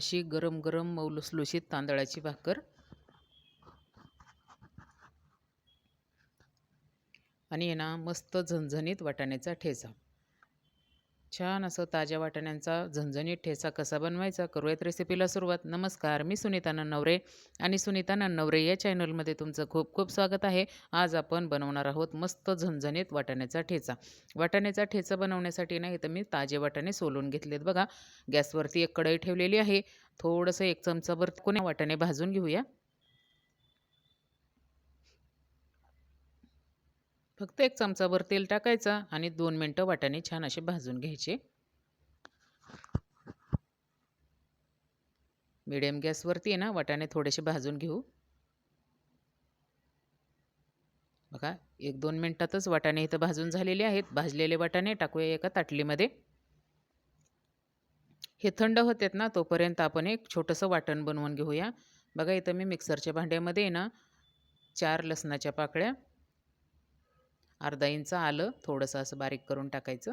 अशी गरम गरम मौलुसलुशीत तांदळाची भाकर. आणि ना मस्त झणझणीत वाटाण्याचा ठेचा. छान असं ताज्या वाटाण्यांचा झणझणीत ठेचा कसा बनवायचा करूयात रेसिपीला सुरुवात. नमस्कार मी सुनीता नन्नवरे आणि सुनीता नन्नवरे या चॅनलमध्ये तुमचं खूप खूप स्वागत आहे. आज आपण बनवणार आहोत मस्त झणझणीत वाटाण्याचा ठेचा. वाटाण्याचा ठेचा बनवण्यासाठी नाही तर मी ताजे वाटाणे सोलून घेतलेत बघा. गॅसवरती एक कढई ठेवलेली आहे. थोडंसं एक चमचाभर कोण्या वाटाणे भाजून घेऊया. फक्त एक चमचाभर तेल टाकायचा आणि दोन मिनटं वाटाणे छान असे भाजून घ्यायचे. मिडियम गॅसवरती आहे ना वाटाणे थोडेसे भाजून घेऊ. बघा एक दोन मिनटातच वाटाणे इथं भाजून झालेले आहेत. भाजलेले वाटाणे टाकूया एका ताटलीमध्ये. हे थंड होतात ना तोपर्यंत आपण एक छोटंसं वाटण बनवून घेऊया. बघा इथं मी मिक्सरच्या भांड्यामध्ये ना चार लसणाच्या पाकळ्या अर्धा इंच आलं थोडंसं असं बारीक करून टाकायचं.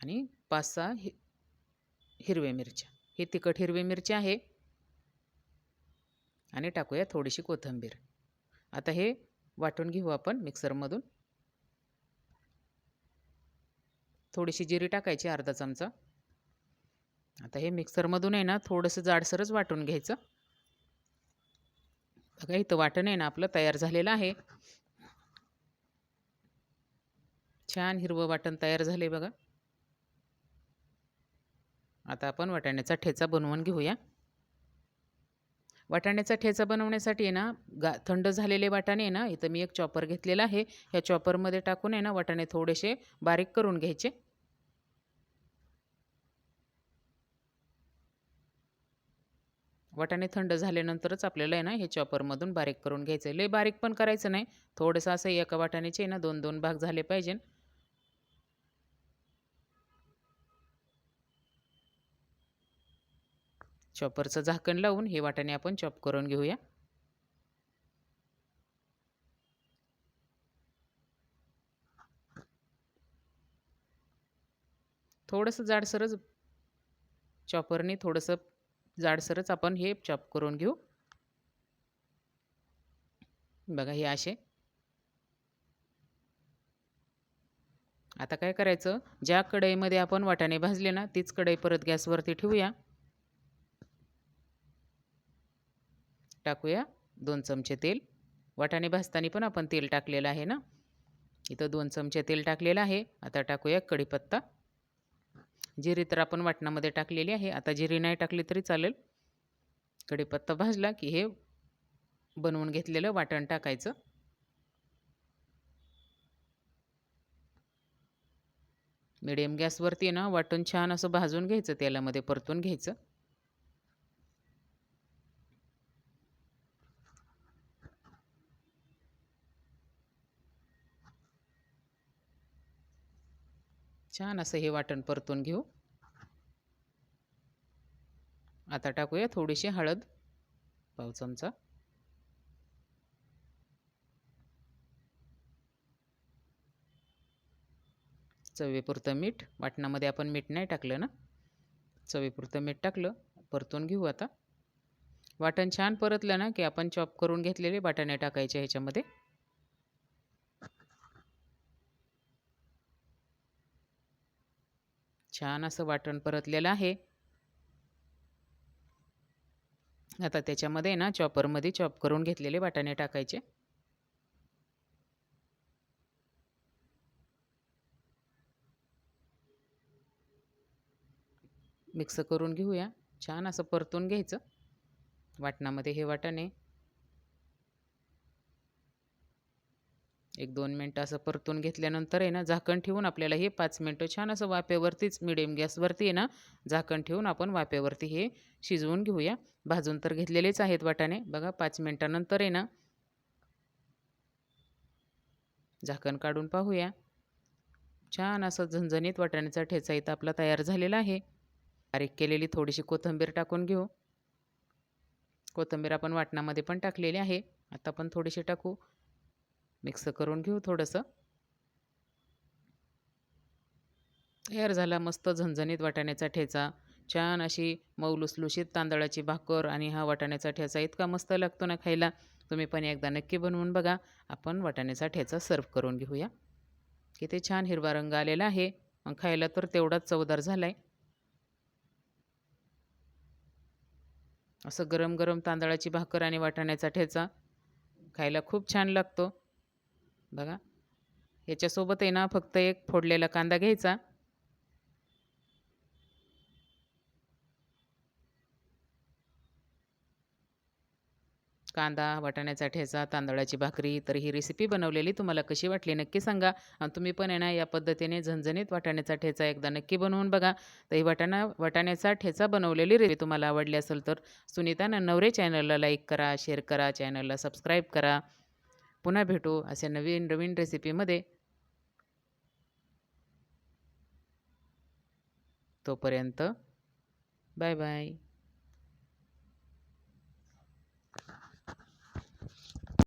आणि पाच सहा हि हिरव्या मिरच्या. हे तिखट हिरवी मिरची आहे. आणि टाकूया थोडीशी कोथिंबीर. आता हे वाटून घेऊ आपण मिक्सरमधून. थोडीशी जिरी टाकायची अर्धा चमचा. आता हे मिक्सरमधून आहे ना थोडंसं जाडसरच वाटून घ्यायचं. बघा इथं वाटण आहे ना आपलं तयार झालेलं आहे. छान हिरवं वाटण तयार झाले बघा. आता आपण वाटाण्याचा ठेचा बनवून घेऊया. वाटाण्याचा ठेचा बनवण्यासाठी आहे ना गा थंड झालेले वाटाणे आहे ना इथं मी एक चॉपर घेतलेला आहे. ह्या चॉपरमध्ये टाकून आहे ना वाटाणे थोडेसे बारीक करून घ्यायचे. वाटाणे थंड झाल्यानंतरच आपल्याला आहे ना हे चॉपरमधून बारीक करून घ्यायचं आहे लय बारीक पण करायचं नाही. थोडंसं असं एका वाटाण्याचे ना दोन दोन भाग झाले पाहिजे चॉपरचं झाकण लावून हे वाटाणे आपण चॉप करून घेऊया. थोडंसं जाडसरच चॉपरने थोडंसं जाडसरच आपण हे चॉप करून घेऊ. बघा हे असे. आता काय करायचं? ज्या कढईमध्ये आपण वाटाणे भाजले ना तीच कढई परत गॅसवरती ठेवूया. टाकूया. दोन चमचे तेल. वाटाणे भाजताना पण आपण तेल टाकलेलं आहे ना? इथं दोन चमचे तेल टाकलेलं आहे. आता टाकूया कढीपत्ता. जिरी तर आपण वाटणामध्ये टाकलेली आहे. आता जिरी नाही टाकली तरी चालेल. कढीपत्ता भाजला की हे बनवून घेतलेलं वाटण टाकायचं. मिडियम गॅसवरती ना वाटण छान असं भाजून घ्यायचं तेलामध्ये परतून घ्यायचं. छान असं हे वाटण परतून घेऊ. आता टाकूया थोडीशी हळद पाव चमचा. चवीपुरतं मीठ वाटणामध्ये आपण मीठ नाही टाकलं ना? चवीपुरतं मीठ टाकलं परतून घेऊ आता. वाटण छान परतलं ना की आपण चॉप करून घेतलेले वाटाणे टाकायचे ह्याच्यामध्ये. छान असं वाटण परतलेलं आहे. आता त्याच्यामध्ये ना चॉपरमध्ये चॉप करून घेतलेले वाटाणे टाकायचे. मिक्स करून घेऊया. छान असं परतून घ्यायचं. वाटणामध्ये हे वाटाणे. एक दोन मिनटं असं परतून घेतल्यानंतर आहे ना झाकण ठेवून आपल्याला हे पाच मिनटं छान असं वाफेवरतीच मिडियम गॅसवरती आहे ना झाकण ठेवून आपण वाफेवरती हे शिजवून घेऊया. भाजून तर घेतलेलेच आहेत वाटाणे. बघा पाच मिनटानंतर आहे ना झाकण काढून पाहूया. छान असं झणझणीत वाटाण्याचा ठेचा इथं आपला तयार झालेला आहे. बारीक केलेली थोडीशी कोथिंबीर टाकून घेऊ. कोथिंबीर आपण वाटणामध्ये पण टाकलेली आहे. आता पण थोडीशी टाकू. मिक्स करून घेऊ थोडंसं. तयार झाला मस्त झणझणीत वाटाण्याचा ठेचा. छान अशी मऊ लुसलुशीत तांदळाची भाकर आणि हा वाटाण्याचा ठेचा इतका मस्त लागतो ना खायला. तुम्ही पण एकदा नक्की बनवून बघा. आपण वाटाण्याचा ठेचा सर्व करून घेऊया. किती छान हिरवा रंग आलेला आहे. मग खायला तर तेवढाच चवदार झाला आहे असं गरम गरम तांदळाची भाकर आणि वाटाण्याचा ठेचा खायला खूप छान लागतो. बघा. याच्यासोबत आहे ना फक्त एक फोडलेला कांदा घ्यायचा. कांदा वाटाण्याचा ठेचा तांदळाची भाकरी तर ही रेसिपी बनवलेली तुम्हाला कशी वाटली नक्की सांगा. आणि तुम्ही पण आहे ना या पद्धतीने झणझणीत वाटाण्याचा ठेचा एकदा नक्की बनवून बघा. तर ही वाटाणा वाटाण्याचा ठेचा बनवलेली रेसिपी तुम्हाला आवडली असेल तर सुनीता नवरे चॅनलला लाईक करा शेअर करा चॅनलला सबस्क्राईब करा. पुन्हा भेटू अशा नवीन नवीन रेसिपीमध्ये तोपर्यंत बाय बाय